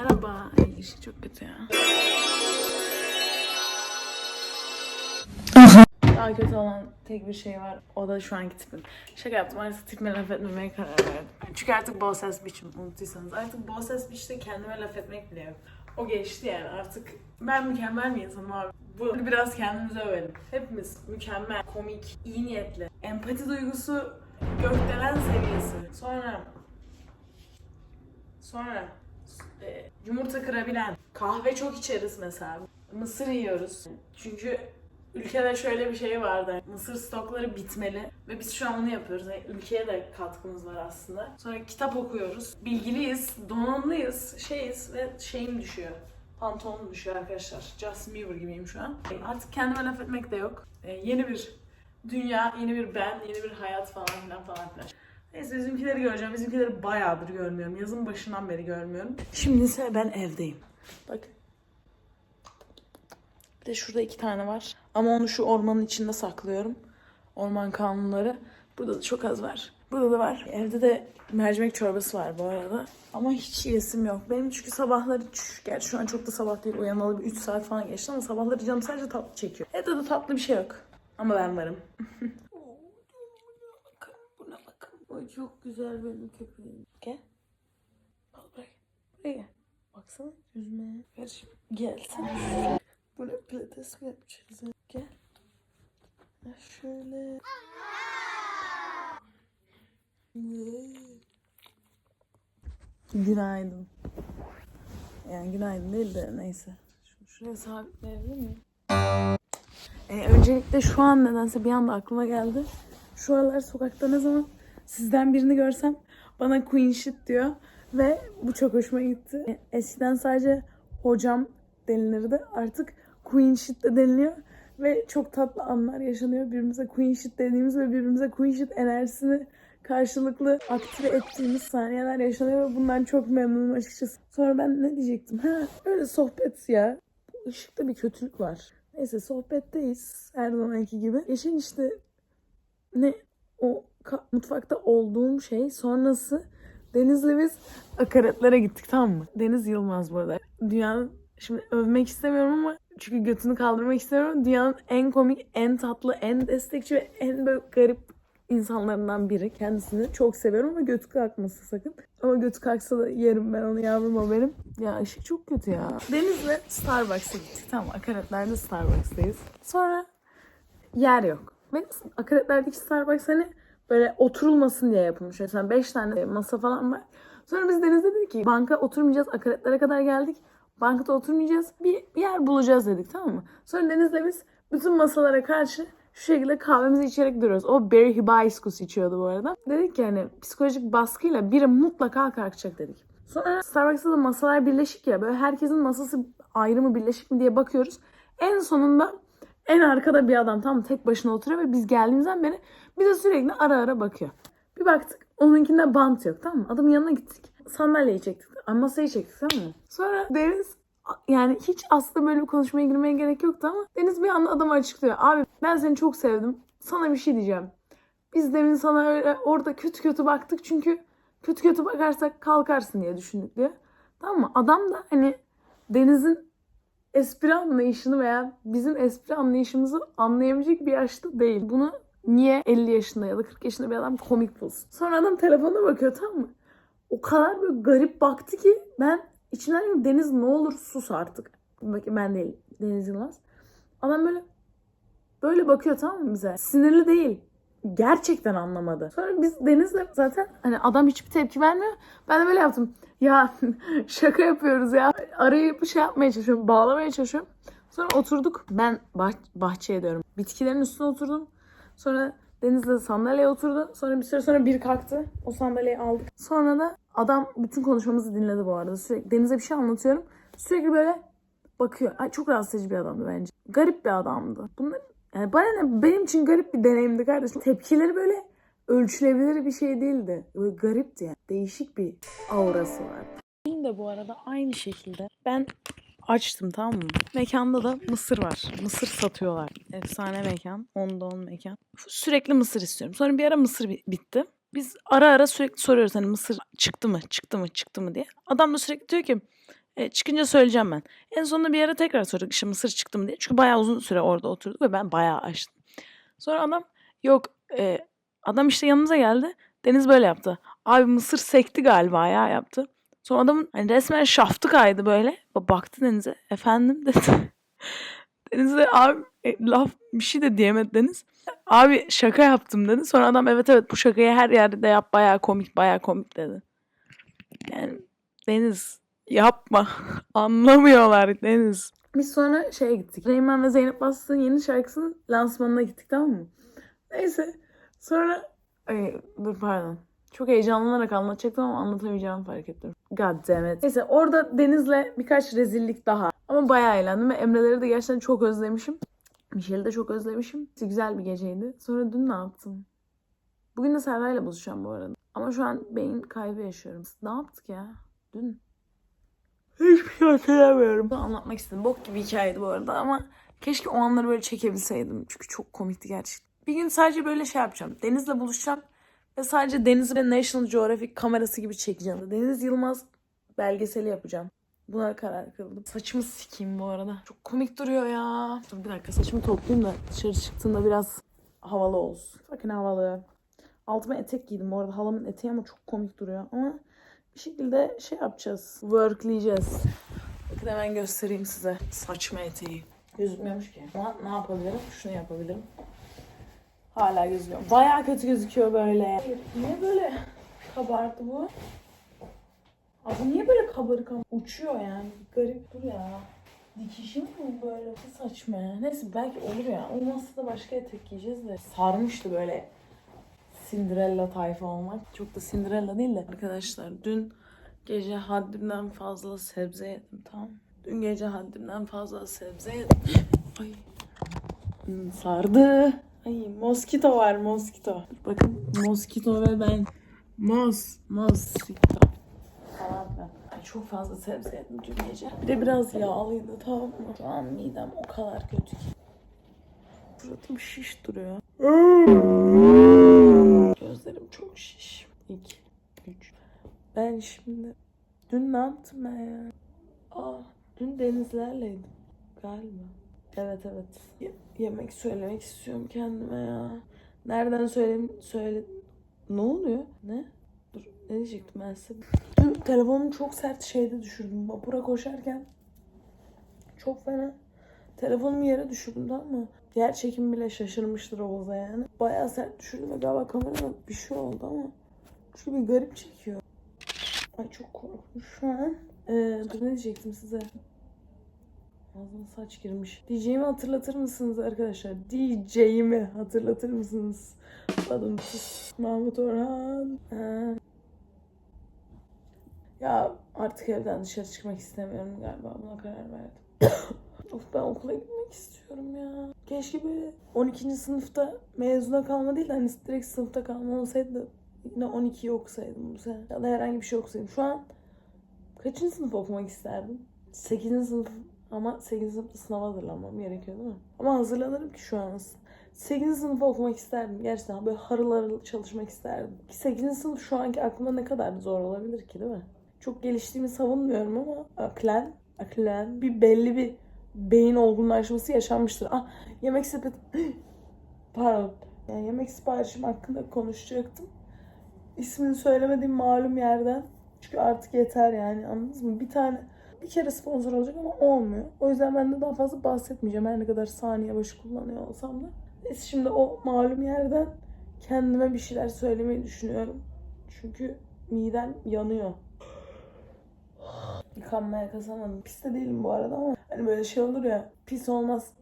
Merhaba. Ay ışık çok kötü ya. Daha kötü olan tek bir şey var. O da şu anki tipim. Şaka yaptım. Artık tipime laf etmemeye karar verdim. Çünkü artık boss ass bitch'im unuttuysanız. Artık boss ass bitch'te kendime laf etmek bile yok. O geçti yani artık. Ben mükemmel bir insanım abi. Bu biraz kendimize övelim. Hepimiz mükemmel, komik, iyi niyetli. Empati duygusu gökdelen seviyesi. Sonra Sonra e, yumurta kırabilen, kahve çok içeriz mesela. Mısır yiyoruz. Çünkü ülkede şöyle bir şey vardı. Mısır stokları bitmeli ve biz şu an onu yapıyoruz. Yani ülkeye de katkımız var aslında. Sonra kitap okuyoruz. Bilgiliyiz, donanımlıyız, şeyiz ve şeyim düşüyor. Pantolonum düşüyor arkadaşlar. Justin Bieber gibiyim şu an. Artık kendime laf etmek de yok. E, yeni bir dünya, yeni bir ben, yeni bir hayat falan filan falan filan. Neyse bizimkileri göreceğim. Bizimkileri bayağıdır görmüyorum. Yazın başından beri görmüyorum. Şimdi ise ben evdeyim. Bak. Bir de şurada iki tane var. Ama onu şu ormanın içinde saklıyorum. Orman kanunları. Burada da çok az var. Burada da var. Evde de mercimek çorbası var bu arada. Ama hiç yesim yok. Benim çünkü sabahları, gerçi şu an çok da sabah değil. Uyanalı bir 3 saat falan geçti ama sabahları canım sadece tatlı çekiyor. Evde de tatlı bir şey yok. Ama ben varım. çok güzel benim köpeğim. Gel. Al. Buraya gel. Baksana yüzme. Şimdi. Gel sen. Bunu pilates mi yapacağız? Gel. Ha, şöyle. Günaydın. Yani günaydın değil de neyse. Şunu şuraya sabitleyebilir miyim? Ee, öncelikle şu an nedense bir anda aklıma geldi. Şu aralar sokakta ne zaman sizden birini görsem bana queen shit diyor. Ve bu çok hoşuma gitti. Eskiden sadece hocam denilirdi. Artık queen shit de deniliyor. Ve çok tatlı anlar yaşanıyor. Birbirimize queen shit dediğimiz ve birbirimize queen shit enerjisini karşılıklı aktive ettiğimiz saniyeler yaşanıyor ve bundan çok memnunum açıkçası. Sonra ben ne diyecektim? Ha öyle sohbet ya. Bu ışıkta bir kötülük var. Neyse sohbetteyiz her zamanki gibi. Geçen işte ne o mutfakta olduğum şey sonrası Deniz'le biz akaretlere gittik tamam mı? Deniz Yılmaz burada. Dünyanın şimdi övmek istemiyorum ama çünkü götünü kaldırmak istemiyorum. Dünyanın en komik, en tatlı, en destekçi ve en böyle garip insanlarından biri. Kendisini çok seviyorum ama götü kalkması sakın. Ama götü kalksa da yerim ben onu yavrum o benim. Ya ışık çok kötü ya. Deniz'le Starbucks'a gittik. Tamam akaretlerde Starbucks'tayız. Sonra yer yok. Ve akaretlerdeki Starbucks hani böyle oturulmasın diye yapılmış. Mesela 5 tane masa falan var. Sonra biz Deniz'de dedik ki banka oturmayacağız. Akaretlere kadar geldik. Bankada oturmayacağız. Bir, bir yer bulacağız dedik tamam mı? Sonra Deniz'le biz bütün masalara karşı şu şekilde kahvemizi içerek duruyoruz. O Berry Hibiscus içiyordu bu arada. Dedik ki hani psikolojik baskıyla biri mutlaka kalkacak dedik. Sonra Starbucks'ta da masalar birleşik ya. Böyle herkesin masası ayrı mı birleşik mi diye bakıyoruz. En sonunda en arkada bir adam tam tek başına oturuyor ve biz geldiğimizden beri bize sürekli ara ara bakıyor. Bir baktık onunkinde bant yok tamam mı? Adamın yanına gittik. Sandalyeyi çektik. Ay, Masayı çektik tamam mı? Sonra Deniz yani hiç aslında böyle bir konuşmaya girmeye gerek yoktu ama Deniz bir anda adama açıklıyor. Abi ben seni çok sevdim. Sana bir şey diyeceğim. Biz demin sana öyle orada kötü kötü baktık çünkü kötü kötü bakarsak kalkarsın diye düşündük diyor. Tamam mı? Adam da hani Deniz'in espri anlayışını veya bizim espri anlayışımızı anlayabilecek bir yaşta değil. Bunu niye 50 yaşında ya da 40 yaşında bir adam komik bulsun? Sonra adam telefonuna bakıyor tamam mı? O kadar böyle garip baktı ki ben içimden dedim, Deniz ne olur sus artık. Ben değil Deniz Yılmaz. Adam böyle böyle bakıyor tamam mı bize? Sinirli değil. Gerçekten anlamadı. Sonra biz Deniz'le zaten hani adam hiçbir tepki vermiyor. Ben de böyle yaptım. Ya şaka yapıyoruz ya. Arayıp şey yapmaya çalışıyorum. Bağlamaya çalışıyorum. Sonra oturduk. Ben bah- bahçeye diyorum. Bitkilerin üstüne oturdum. Sonra Deniz'le sandalyeye oturdu. Sonra bir süre sonra bir kalktı. O sandalyeyi aldık. Sonra da adam bütün konuşmamızı dinledi bu arada. Sürekli Deniz'e bir şey anlatıyorum. Sürekli böyle bakıyor. Ay, çok rahatsız edici bir adamdı bence. Garip bir adamdı. Bunlar yani bana ne benim için garip bir deneyimdi kardeşim. Tepkileri böyle ölçülebilir bir şey değildi. Böyle garipti yani. Değişik bir aurası var. Benim de bu arada aynı şekilde ben açtım tamam mı? Mekanda da mısır var. Mısır satıyorlar. Efsane mekan. 10'da 10 mekan. Sürekli mısır istiyorum. Sonra bir ara mısır bi- bitti. Biz ara ara sürekli soruyoruz hani mısır çıktı mı, çıktı mı, çıktı mı diye. Adam da sürekli diyor ki E, çıkınca söyleyeceğim ben. En sonunda bir ara tekrar sorduk işte mısır çıktı mı diye. Çünkü bayağı uzun süre orada oturduk ve ben bayağı açtım. Sonra adam yok e, adam işte yanımıza geldi. Deniz böyle yaptı. Abi mısır sekti galiba ya yaptı. Sonra adamın hani resmen şaftı kaydı böyle. Ba- Baktı Deniz'e. Efendim dedi. Deniz de abi e, laf bir şey de diyemedi Deniz. Abi şaka yaptım dedi. Sonra adam evet evet bu şakayı her yerde de yap bayağı komik bayağı komik dedi. Yani Deniz yapma. Anlamıyorlar Deniz. Biz sonra şeye gittik. Reymen ve Zeynep Bastık'ın yeni şarkısının lansmanına gittik tamam mı? Neyse. Sonra ay, dur pardon. Çok heyecanlanarak anlatacaktım ama anlatamayacağımı fark ettim. God damn it. Neyse orada Deniz'le birkaç rezillik daha. Ama bayağı eğlendim ve Emre'leri de gerçekten çok özlemişim. Michel'i de çok özlemişim. Güzel bir geceydi. Sonra dün ne yaptım? Bugün de Serra'yla buluşacağım bu arada. Ama şu an beyin kaybı yaşıyorum. Ne yaptık ya? Dün. Hiçbir şey hatırlamıyorum. Anlatmak istedim. Bok gibi hikayeydi bu arada ama keşke o anları böyle çekebilseydim. Çünkü çok komikti gerçekten. Bir gün sadece böyle şey yapacağım. Deniz'le buluşacağım. Ve sadece Deniz'i ve National Geographic kamerası gibi çekeceğim. Deniz Yılmaz belgeseli yapacağım. Buna karar kıldım. Saçımı sikeyim bu arada. Çok komik duruyor ya. Dur bir dakika saçımı toplayayım da dışarı çıktığında biraz havalı olsun. Bakın havalı. Altıma etek giydim bu arada. Halamın eteği ama çok komik duruyor. Ama bir şekilde şey yapacağız. Workleyeceğiz. Bakın hemen göstereyim size. Saçma eteği. Gözükmüyormuş ki. Ama ne yapabilirim? Şunu yapabilirim. Hala gözüküyor. Bayağı kötü gözüküyor böyle. Niye böyle kabardı bu? Abi niye böyle kabarık ama uçuyor yani. Garip dur ya. Dikişi mi böyle? Ne saçma ya. Neyse belki olur ya. Olmazsa da başka etek giyeceğiz de. Sarmıştı böyle Cinderella tayfa olmak. Çok da Cinderella değil de. Arkadaşlar dün gece haddimden fazla sebze yedim tamam. Dün gece haddimden fazla sebze yedim. Ay. Hmm, sardı. Ay moskito var moskito. Bakın moskito ve ben. Mos, moskito. Falan çok fazla sebze yedim dün gece. Bir de biraz yağlıydı tamam mı? Şu an midem o kadar kötü ki. Suratım şiş duruyor. Gözlerim çok şiş. İki, üç. Ben şimdi... Dün ne yaptım ben ya? Aa, dün denizlerleydim. Galiba. Evet evet. Ye- yemek söylemek istiyorum kendime ya. Nereden söyleyeyim? Söyle... Ne oluyor? Ne? Dur ne diyecektim ben size? Dün telefonumu çok sert şeyde düşürdüm. Vapura koşarken. Çok fena. Telefonumu yere düşürdüm tamam Yer çekim bile şaşırmıştır Oğuz'a yani. Bayağı sert düşürdüm ve galiba kamerada bir şey oldu ama. Çünkü bir garip çekiyor. Ay çok korkmuş şu an. Ee, dur ne diyecektim size? Ağzıma saç girmiş. DJ'imi hatırlatır mısınız arkadaşlar? DJ'imi hatırlatır mısınız? Adım. Mahmut Orhan. Ha. Ya artık evden dışarı çıkmak istemiyorum galiba. Buna karar verdim. of ben okula gitmek istiyorum ya. Keşke böyle 12. sınıfta mezuna kalma değil de hani direkt sınıfta kalma olsaydı yine 12'yi okusaydım bu sene. Ya da herhangi bir şey okusaydım. Şu an kaçıncı sınıf okumak isterdim? 8. sınıf ama 8. sınıfta sınava hazırlanmam gerekiyor değil mi? Ama hazırlanırım ki şu an. 8. sınıfı okumak isterdim. Gerçekten böyle harıl harıl çalışmak isterdim. Ki 8. sınıf şu anki aklımda ne kadar zor olabilir ki değil mi? Çok geliştiğimi savunmuyorum ama aklen, aklen bir belli bir beyin olgunlaşması yaşanmıştır. Ah yemek sepeti... Pardon. Yani yemek siparişim hakkında konuşacaktım. İsmini söylemediğim malum yerden. Çünkü artık yeter yani anladınız mı? Bir tane bir kere sponsor olacak ama olmuyor. O yüzden ben de daha fazla bahsetmeyeceğim. Her ne kadar saniye başı kullanıyor olsam da. Neyse şimdi o malum yerden kendime bir şeyler söylemeyi düşünüyorum. Çünkü midem yanıyor. Yıkanmaya kazanmadım. Pis de değilim bu arada ama hani böyle şey olur ya pis olmaz.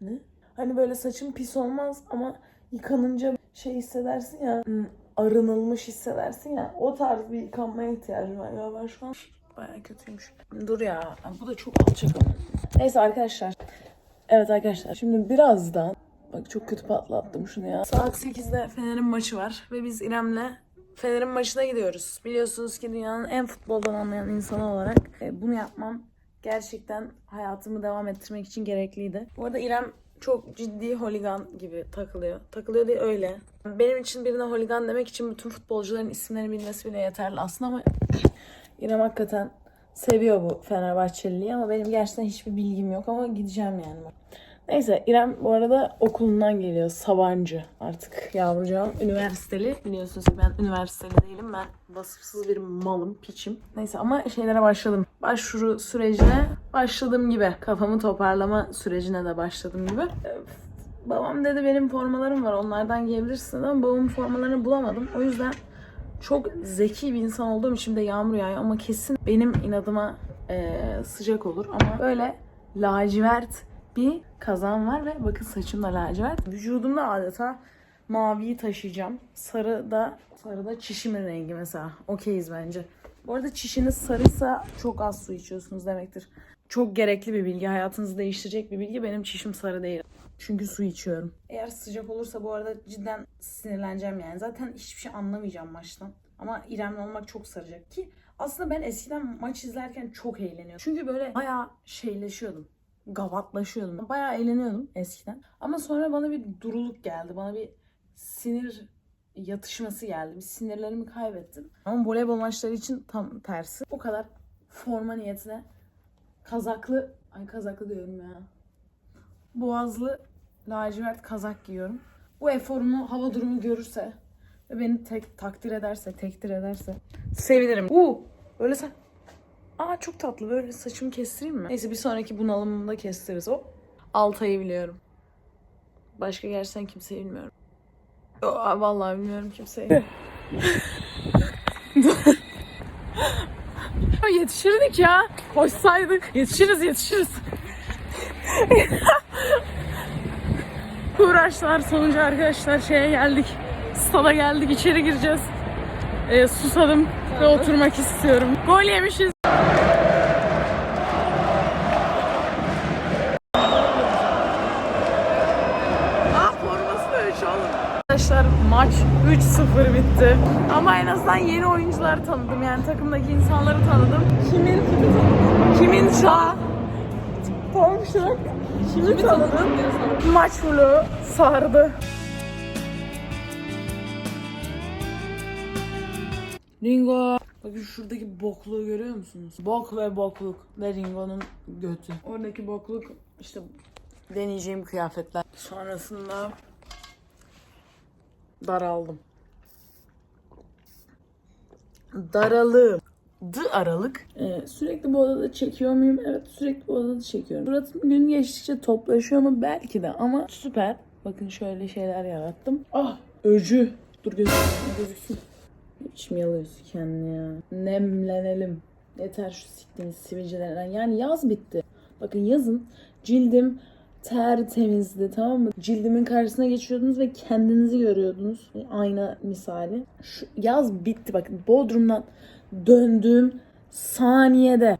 Ne? Hani böyle saçım pis olmaz ama yıkanınca şey hissedersin ya hmm, arınılmış hissedersin ya o tarz bir yıkanmaya ihtiyacım var galiba şu an. Baya kötüymüş. Dur ya bu da çok alçak. Neyse arkadaşlar. Evet arkadaşlar şimdi birazdan Bak çok kötü patlattım şunu ya. Saat 8'de Fener'in maçı var ve biz İrem'le Fener'in maçına gidiyoruz. Biliyorsunuz ki dünyanın en futboldan anlayan insanı olarak e, bunu yapmam gerçekten hayatımı devam ettirmek için gerekliydi. Bu arada İrem çok ciddi holigan gibi takılıyor. Takılıyor değil öyle. Benim için birine holigan demek için bütün futbolcuların isimlerini bilmesi bile yeterli aslında ama İrem hakikaten seviyor bu Fenerbahçeliliği ama benim gerçekten hiçbir bilgim yok ama gideceğim yani. Neyse İrem bu arada okulundan geliyor. Sabancı artık yavrucağım. Üniversiteli. Biliyorsunuz ki ben üniversiteli değilim. Ben vasıfsız bir malım, piçim. Neyse ama şeylere başladım. Başvuru sürecine başladığım gibi. Kafamı toparlama sürecine de başladığım gibi. Babam dedi benim formalarım var onlardan giyebilirsin ama babamın formalarını bulamadım. O yüzden çok zeki bir insan olduğum için de yağmur yağıyor ama kesin benim inadıma eee, sıcak olur ama böyle lacivert bir kazan var ve bakın saçım da lacivert. Vücudumda adeta maviyi taşıyacağım. Sarı da sarı da çişimin rengi mesela. Okeyiz bence. Bu arada çişiniz sarıysa çok az su içiyorsunuz demektir. Çok gerekli bir bilgi. Hayatınızı değiştirecek bir bilgi. Benim çişim sarı değil. Çünkü su içiyorum. Eğer sıcak olursa bu arada cidden sinirleneceğim yani. Zaten hiçbir şey anlamayacağım maçtan. Ama İrem'le olmak çok saracak ki aslında ben eskiden maç izlerken çok eğleniyordum. Çünkü böyle bayağı şeyleşiyordum. Gavatlaşıyordum. Bayağı eğleniyordum eskiden. Ama sonra bana bir duruluk geldi. Bana bir sinir yatışması geldi. Bir sinirlerimi kaybettim. Ama voleybol maçları için tam tersi. O kadar forma niyetine kazaklı, ay kazaklı diyorum ya. Boğazlı lacivert kazak giyiyorum. Bu eforumu hava durumu görürse ve beni tek takdir ederse, tekdir ederse sevinirim. Uuu böyle sen... Aa çok tatlı böyle saçımı kestireyim mi? Neyse bir sonraki bunalımında kestiririz. O Altay'ı biliyorum. Başka gerçekten kimseyi bilmiyorum. Yo, vallahi bilmiyorum kimseyi. Ya yetişirdik ya. Koşsaydık. Yetişiriz yetişiriz. Uğraşlar sonucu arkadaşlar şeye geldik. Stada geldik içeri gireceğiz. Ee, susadım ve oturmak istiyorum. Gol yemişiz. Ah forması da üç oğlum. Arkadaşlar maç 3-0 bitti. Ama en azından yeni oyuncuları tanıdım. Yani takımdaki insanları tanıdım. Kimin Kimin Şah? Komşu. Kimi tanıdın? Maç vlogu sardı. Ringo. Bakın şuradaki bokluğu görüyor musunuz? Bok ve bokluk ve Ringo'nun götü. Oradaki bokluk işte deneyeceğim kıyafetler. Sonrasında daraldım. Daralım. D aralık. Ee, sürekli bu odada çekiyor muyum? Evet sürekli bu odada çekiyorum. Suratım gün geçtikçe toplaşıyor mu? Belki de ama süper. Bakın şöyle şeyler yarattım. Ah öcü. Dur gözüksün. gözüksün. Ne biçim yalıyorsun kendini ya. Nemlenelim. Yeter şu siktiğiniz sivilcelerden. Yani yaz bitti. Bakın yazın cildim tertemizdi tamam mı? Cildimin karşısına geçiyordunuz ve kendinizi görüyordunuz. Ayna misali. Şu yaz bitti bakın. Bodrum'dan döndüğüm saniyede.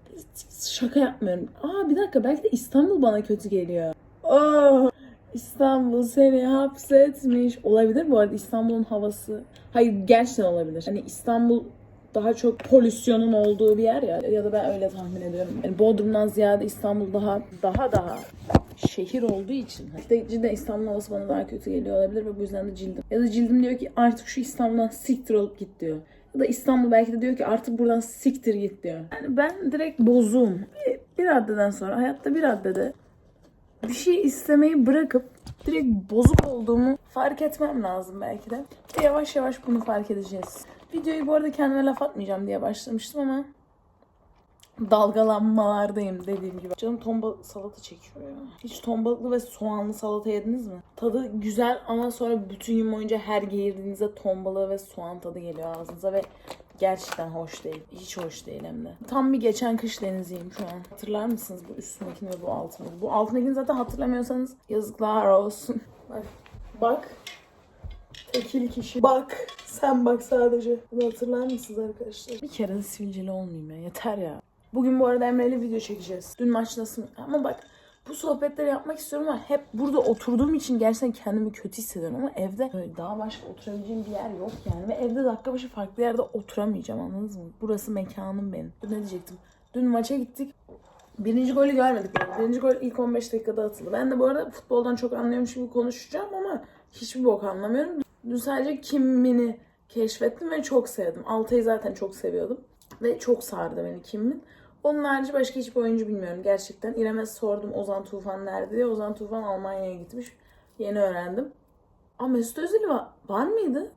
Şaka yapmıyorum. Aa bir dakika belki de İstanbul bana kötü geliyor. Oh, İstanbul seni hapsetmiş. Olabilir bu arada İstanbul'un havası. Hayır gerçekten olabilir. Hani İstanbul daha çok polüsyonun olduğu bir yer ya. Ya da ben öyle tahmin ediyorum. Yani Bodrum'dan ziyade İstanbul daha daha daha şehir olduğu için. İşte cidden İstanbul havası bana daha kötü geliyor olabilir ve bu yüzden de cildim. Ya da cildim diyor ki artık şu İstanbul'dan siktir olup git diyor. Ya da İstanbul belki de diyor ki artık buradan siktir git diyor. Yani ben direkt bozuğum. Bir, bir raddeden sonra hayatta bir raddede bir şey istemeyi bırakıp direkt bozuk olduğumu fark etmem lazım belki de. Yavaş yavaş bunu fark edeceğiz. Videoyu bu arada kendime laf atmayacağım diye başlamıştım ama dalgalanmalardayım dediğim gibi. Canım ton balıklı salata çekiyor ya. Hiç ton balıklı ve soğanlı salata yediniz mi? Tadı güzel ama sonra bütün gün boyunca her geğirdiğinizde ton balığı ve soğan tadı geliyor ağzınıza ve gerçekten hoş değil. Hiç hoş değil hem de. Tam bir geçen kış deniziyim şu an. Hatırlar mısınız bu üstündekini ve bu altındakini? Bu altındakini zaten hatırlamıyorsanız yazıklar olsun. Bak. Bak. Tekil kişi. Bak. Sen bak sadece. Bunu hatırlar mısınız arkadaşlar? Bir kere sivilceli olmayayım ya. Yeter ya. Bugün bu arada Emre'yle video çekeceğiz. Dün maç nasıl? Ama bak bu sohbetleri yapmak istiyorum ama hep burada oturduğum için gerçekten kendimi kötü hissediyorum ama evde böyle daha başka oturabileceğim bir yer yok yani ve evde dakika başı farklı yerde oturamayacağım anladınız mı? Burası mekanım benim. Ne diyecektim? Dün maça gittik. Birinci golü görmedik. Birinci gol ilk 15 dakikada atıldı. Ben de bu arada futboldan çok anlıyormuş gibi konuşacağım ama hiçbir bok anlamıyorum. Dün sadece Kimmin'i keşfettim ve çok sevdim. Altay'ı zaten çok seviyordum. Ve çok sardı beni Kimmin. Onun harici başka hiçbir oyuncu bilmiyorum gerçekten. İrem'e sordum Ozan Tufan nerede diye. Ozan Tufan Almanya'ya gitmiş. Yeni öğrendim. Ama Mesut Özil var, var mıydı?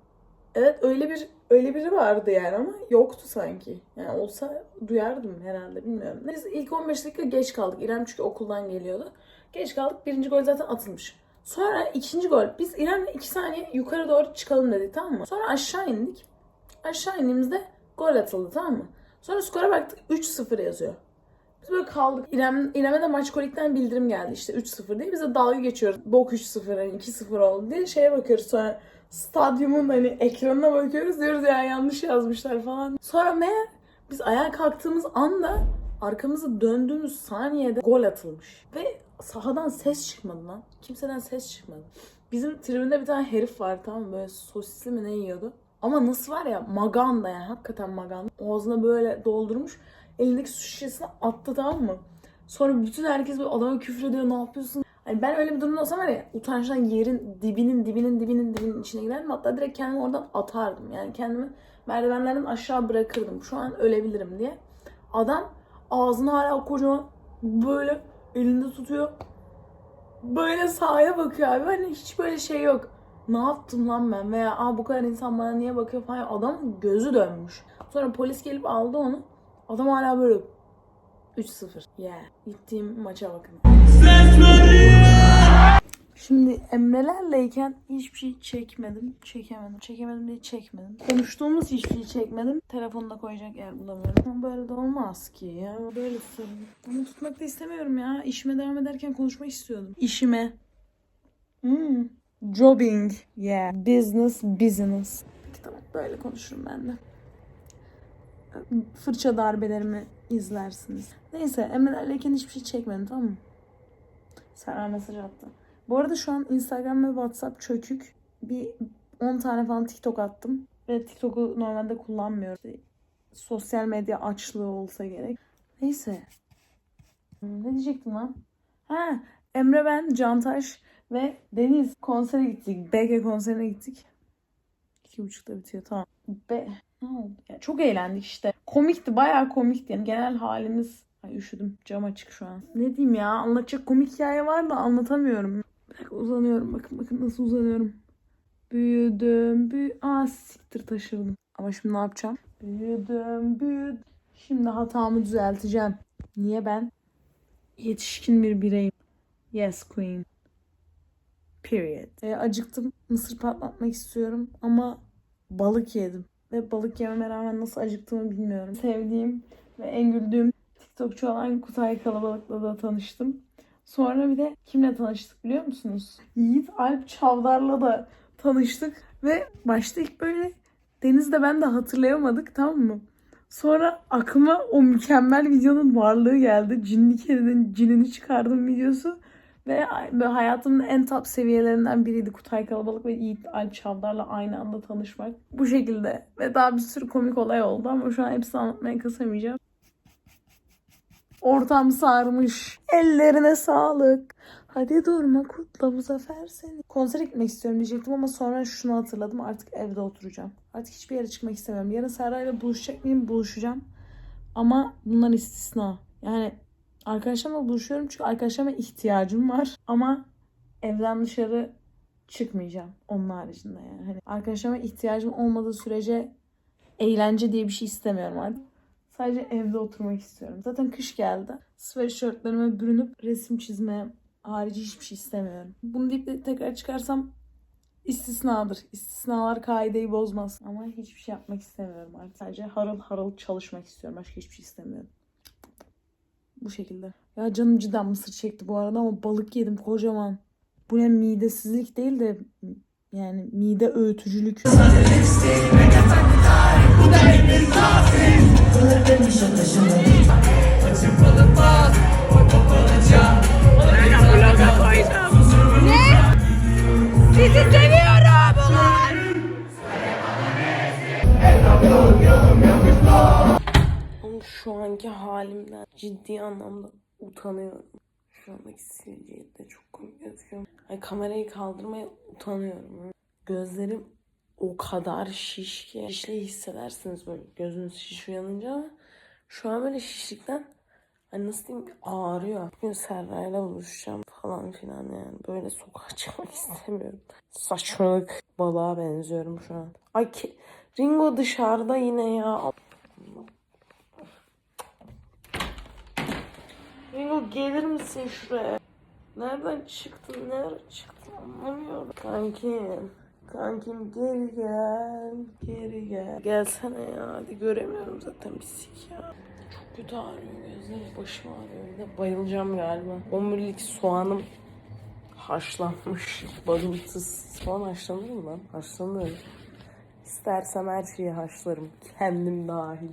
Evet öyle bir öyle biri vardı yani ama yoktu sanki. Yani olsa duyardım herhalde bilmiyorum. Biz ilk 15 dakika geç kaldık. İrem çünkü okuldan geliyordu. Geç kaldık. Birinci gol zaten atılmış. Sonra ikinci gol. Biz İrem'le iki saniye yukarı doğru çıkalım dedik tamam mı? Sonra aşağı indik. Aşağı indiğimizde gol atıldı tamam mı? Sonra skora baktık 3-0 yazıyor. Biz böyle kaldık. İrem, İrem'e de maç kolikten bildirim geldi işte 3-0 diye. Biz de dalga geçiyoruz. Bok 3-0 hani 2-0 oldu diye şeye bakıyoruz sonra stadyumun hani ekranına bakıyoruz diyoruz ya yanlış yazmışlar falan. Sonra meğer biz ayağa kalktığımız anda arkamızı döndüğümüz saniyede gol atılmış. Ve sahadan ses çıkmadı lan. Kimseden ses çıkmadı. Bizim tribünde bir tane herif var tamam mı? Böyle sosisli mi ne yiyordu? Ama nasıl var ya maganda yani hakikaten maganda. Ağzına böyle doldurmuş. Elindeki su şişesini attı tamam mı? Sonra bütün herkes böyle adama küfür ediyor ne yapıyorsun? Hani ben öyle bir durumda olsam var ya utançtan yerin dibinin dibinin dibinin dibinin içine girerdim. Hatta direkt kendimi oradan atardım. Yani kendimi merdivenlerden aşağı bırakırdım. Şu an ölebilirim diye. Adam ağzını hala kocaman böyle elinde tutuyor. Böyle sahaya bakıyor abi. Hani hiç böyle şey yok. Ne yaptım lan ben? Veya Aa, bu kadar insan bana niye bakıyor falan. Adamın gözü dönmüş. Sonra polis gelip aldı onu. Adam hala böyle 3-0. Yeah. Gittiğim maça bakın. Şimdi Emre'lerleyken hiçbir şey çekmedim. Çekemedim. Çekemedim diye çekmedim. Konuştuğumuz hiçbir şey çekmedim. Telefonuna koyacak yer bulamıyorum. Ama böyle de olmaz ki ya. Böyle sorun. Bunu tutmak da istemiyorum ya. İşime devam ederken konuşmak istiyordum. İşime. Hmm. Jobbing. Yeah. Business, business. Tamam böyle konuşurum ben de. Fırça darbelerimi izlersiniz. Neyse Emre'lerleyken hiçbir şey çekmedim tamam mı? Serra mesaj attı. Bu arada şu an Instagram ve WhatsApp çökük. Bir 10 tane falan TikTok attım. Ve TikTok'u normalde kullanmıyorum. İşte sosyal medya açlığı olsa gerek. Neyse. Ne diyecektim lan? Ha, Emre ben, Cantaş ve Deniz konsere gittik. BG konserine gittik. İki buçukta bitiyor tamam. Be ne çok eğlendik işte. Komikti bayağı komikti. Yani genel halimiz Ay üşüdüm. Cam açık şu an. Ne diyeyim ya? Anlatacak komik hikaye var da anlatamıyorum. Bir uzanıyorum. Bakın bakın nasıl uzanıyorum. Büyüdüm. Büyü... Aa siktir taşırdım. Ama şimdi ne yapacağım? Büyüdüm. Büyüdüm. Şimdi hatamı düzelteceğim. Niye ben? Yetişkin bir bireyim. Yes queen. Period. E, acıktım. Mısır patlatmak istiyorum. Ama balık yedim. Ve balık yememe rağmen nasıl acıktığımı bilmiyorum. Sevdiğim ve en güldüğüm TikTokçu olan Kutay Kalabalık'la da tanıştım. Sonra bir de kimle tanıştık biliyor musunuz? Yiğit Alp Çavdar'la da tanıştık. Ve başta ilk böyle Deniz'de ben de hatırlayamadık tamam mı? Sonra aklıma o mükemmel videonun varlığı geldi. Cinli kedinin cinini çıkardım videosu. Ve böyle hayatımın en top seviyelerinden biriydi Kutay Kalabalık ve Yiğit Alp aynı anda tanışmak. Bu şekilde. Ve daha bir sürü komik olay oldu ama şu an hepsini anlatmaya kısamayacağım. Ortam sarmış. Ellerine sağlık. Hadi durma kutla bu zafer seni. Konsere gitmek istiyorum diyecektim ama sonra şunu hatırladım. Artık evde oturacağım. Artık hiçbir yere çıkmak istemiyorum. Yarın Serra ile buluşacak mıyım? Buluşacağım. Ama bunlar istisna. Yani arkadaşlarımla buluşuyorum çünkü arkadaşlarıma ihtiyacım var. Ama evden dışarı çıkmayacağım. Onun haricinde yani. Hani arkadaşlarıma ihtiyacım olmadığı sürece eğlence diye bir şey istemiyorum artık. Sadece evde oturmak istiyorum. Zaten kış geldi. Sweatshirtlerime bürünüp resim çizmeye harici hiçbir şey istemiyorum. Bunu deyip de tekrar çıkarsam istisnadır. İstisnalar kaideyi bozmaz. Ama hiçbir şey yapmak istemiyorum artık. Sadece harıl harıl çalışmak istiyorum. Başka hiçbir şey istemiyorum. Bu şekilde. Ya canım cidden mısır çekti bu arada ama balık yedim kocaman. Bu ne midesizlik değil de yani mide öğütücülük. Halimden ciddi anlamda utanıyorum. Şu andaki sivilceyi de çok komik gözüküyor. Ay kamerayı kaldırmaya utanıyorum. Gözlerim o kadar şiş ki. Şişli hissedersiniz böyle gözünüz şiş uyanınca şu an böyle şişlikten Hani nasıl diyeyim ağrıyor. Bugün Serra'yla buluşacağım falan filan yani. Böyle sokağa çıkmak istemiyorum. Saçmalık. Balığa benziyorum şu an. Ay ki Ringo dışarıda yine ya. Ringo gelir misin şuraya? Nereden çıktın? Nereden çıktın? Anlamıyorum. Kankim. Kankim geri gel. Geri gel. Gelsene ya. Hadi göremiyorum zaten bir sik ya. Çok kötü ağrıyor gözlerim. Başım ağrıyor. De bayılacağım galiba. Omurilik soğanım haşlanmış. Balıksız. Soğan haşlanır mı lan? Haşlanır. İstersem her şeyi haşlarım. Kendim dahil.